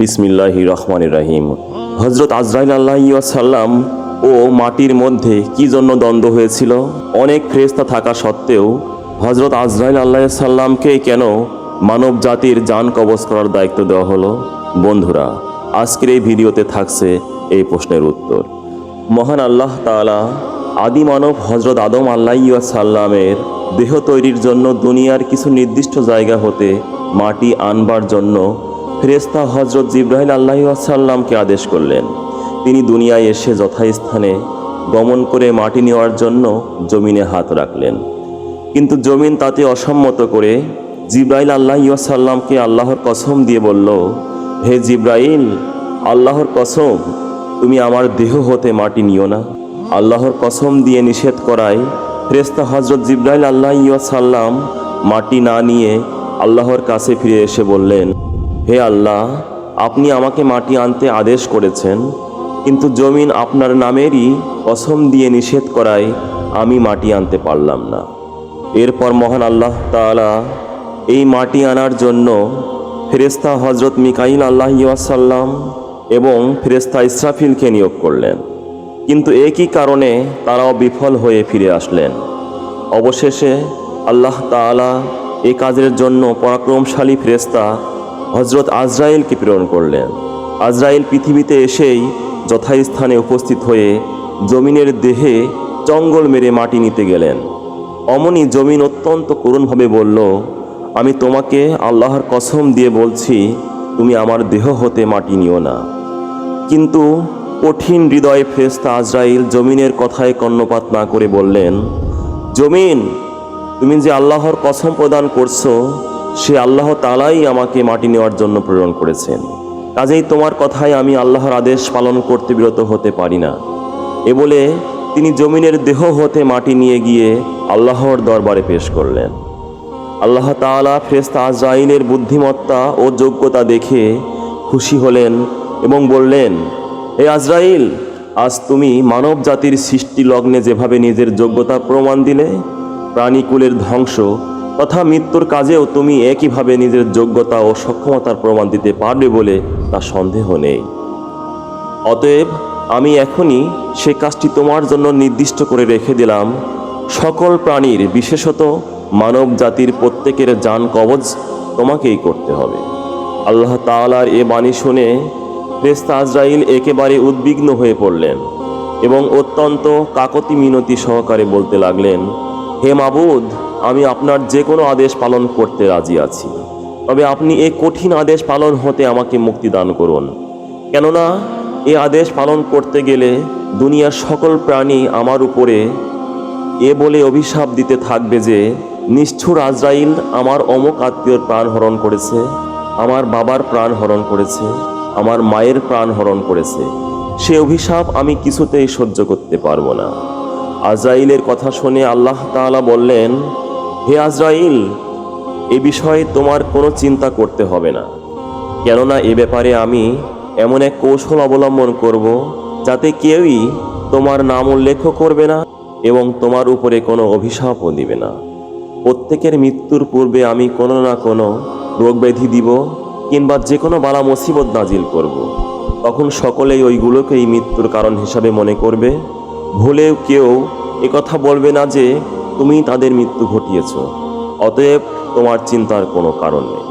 বিসমিল্লাহ রহমান রাহিম। হজরত আজরাইল আল্লাহ সাল্লাম ও মাটির মধ্যে কি জন্য দ্বন্দ্ব হয়েছিল? অনেক ফ্রেস্তা থাকা সত্ত্বেও হজরত আজরাইল আল্লাহ সাল্লামকে কেন মানব জাতির যান কবজ করার দায়িত্ব দেওয়া হলো? বন্ধুরা, আজকের এই ভিডিওতে থাকছে এই প্রশ্নের উত্তর। মহান আল্লাহ তাআলা আদি মানব হজরত আদম আল্লাহ সাল্লামের দেহ তৈরির জন্য দুনিয়ার কিছু নির্দিষ্ট জায়গা হতে মাটি আনবার জন্য ফেরেস্তা হজরত জিব্রাহিল আল্লাহ সাল্লামকে আদেশ করলেন, তিনি দুনিয়ায় এসে যথাস্থানে গমন করে মাটি নেওয়ার জন্য জমিনে হাত রাখলেন। কিন্তু জমিন তাতে অসম্মত করে জিব্রাইল আল্লাহ সাল্লামকে আল্লাহর কসম দিয়ে বলল, হে জিব্রাইল, আল্লাহর কসম, তুমি আমার দেহ হতে মাটি নিও না। আল্লাহর কসম দিয়ে নিষেধ করায় ফেরেস্তা হজরত জিব্রাইল আল্লাহ সাল্লাম মাটি না নিয়ে আল্লাহর কাছে ফিরে এসে বললেন হে আল্লাহ, আপনি আমাকে মাটি আনতে আদেশ করেছেন, কিন্তু জমিন আপনার নামেরই কসম দিয়ে নিষেধ করায় আমি মাটি আনতে পারলাম না। এরপর মহান আল্লাহ তাআলা এই মাটি আনার জন্য ফেরেস্তা হজরত মিকাইল আল্লাহ ইয়াসাল্লাম এবং ফেরেস্তা ইসরাফিলকে নিয়োগ করলেন। কিন্তু একই কারণে তারাও বিফল হয়ে ফিরে আসলেন। অবশেষে আল্লাহ তাআলা এ কাজের জন্য পরাক্রমশালী ফেরেস্তা হজরত আজরাইলকে প্রেরণ করলেন। আজরাইল পৃথিবীতে এসেই যথাস্থানে উপস্থিত হয়ে জমিনের দেহে জঙ্গল মেরে মাটি নিতে গেলেন। অমনি জমিন অত্যন্ত করুণভাবে বলল, আমি তোমাকে আল্লাহর কসম দিয়ে বলছি, তুমি আমার দেহ হতে মাটি নিও না। কিন্তু কঠিন হৃদয়ে ফেরেস্তা আজরাইল জমিনের কথায় কর্ণপাত না করে বললেন, জমিন, তুমি যে আল্লাহর কসম প্রদান করছ সে আল্লাহ তালাই আমাকে মাটি নেওয়ার জন্য প্রেরণ করেছেন। কাজেই তোমার কথায় আমি আল্লাহর আদেশ পালন করতে বিরত হতে পারি না। এ বলে তিনি জমিনের দেহ হতে মাটি নিয়ে গিয়ে আল্লাহর দরবারে পেশ করলেন। আল্লাহ তাআলা ফেরেস্তা আজরাইলের বুদ্ধিমত্তা ও যোগ্যতা দেখে খুশি হলেন এবং বললেন, হে আজরাইল, আজ তুমি মানব জাতির সৃষ্টি লগ্নে যেভাবে নিজের যোগ্যতা প্রমাণ দিলে, প্রাণীকুলের ধ্বংস তথা মৃত্যুর কাজেও তুমি একইভাবে নিজের যোগ্যতা ও সক্ষমতার প্রমাণ দিতে পারবে বলে তা সন্দেহ নেই। অতএব আমি এখনই সে কাজটি তোমার জন্য নির্দিষ্ট করে রেখে দিলাম। সকল প্রাণীর, বিশেষত মানব জাতির প্রত্যেকের যান কবজ তোমাকেই করতে হবে। আল্লাহ তাআলার এ বাণী শুনে ফেরেশতা আজরাইল একেবারে উদ্বিগ্ন হয়ে পড়লেন এবং অত্যন্ত কাকতি মিনতি সহকারে বলতে লাগলেন, হে মাবুদ আমি আপনার যে কোনো আদেশ পালন করতে রাজি আছি। তবে আপনি এ কঠিন আদেশ পালন হতে আমাকে মুক্তি দান করুন। কেননা এ আদেশ পালন করতে গেলে দুনিয়ার সকল প্রাণী আমার উপরে এ বলে অভিশাপ দিতে থাকবে যে, নিষ্ঠুর আজরাইল আমার অমুক আত্মীয়র প্রাণ হরণ করেছে, আমার বাবার প্রাণ হরণ করেছে, আমার মায়ের প্রাণ হরণ করেছে। সে অভিশাপ আমি কিছুতেই সহ্য করতে পারব না। আজরাইলের কথা শুনে আল্লাহ তাআলা বললেন হে আজরাইল, এ বিষয়ে তোমার কোনো চিন্তা করতে হবে না। কেননা এ ব্যাপারে আমি এমন এক কৌশল অবলম্বন করব যাতে কেউই তোমার নাম উল্লেখ করবে না এবং তোমার উপরে কোনো অভিশাপও দিবে না। প্রত্যেকের মৃত্যুর পূর্বে আমি কোনো না কোনো রোগ ব্যাধি দিব কিংবা যে কোনো বালা মুসিবত নাজিল করব। তখন সকলেই ওইগুলোকেই মৃত্যুর কারণ হিসাবে মনে করবে। ভুলেও কেউ কথা বলবে না যে তুমি তাদের মৃত্যু ঘটিয়েছ অতএব তোমার চিন্তার কোনো কারণ নেই।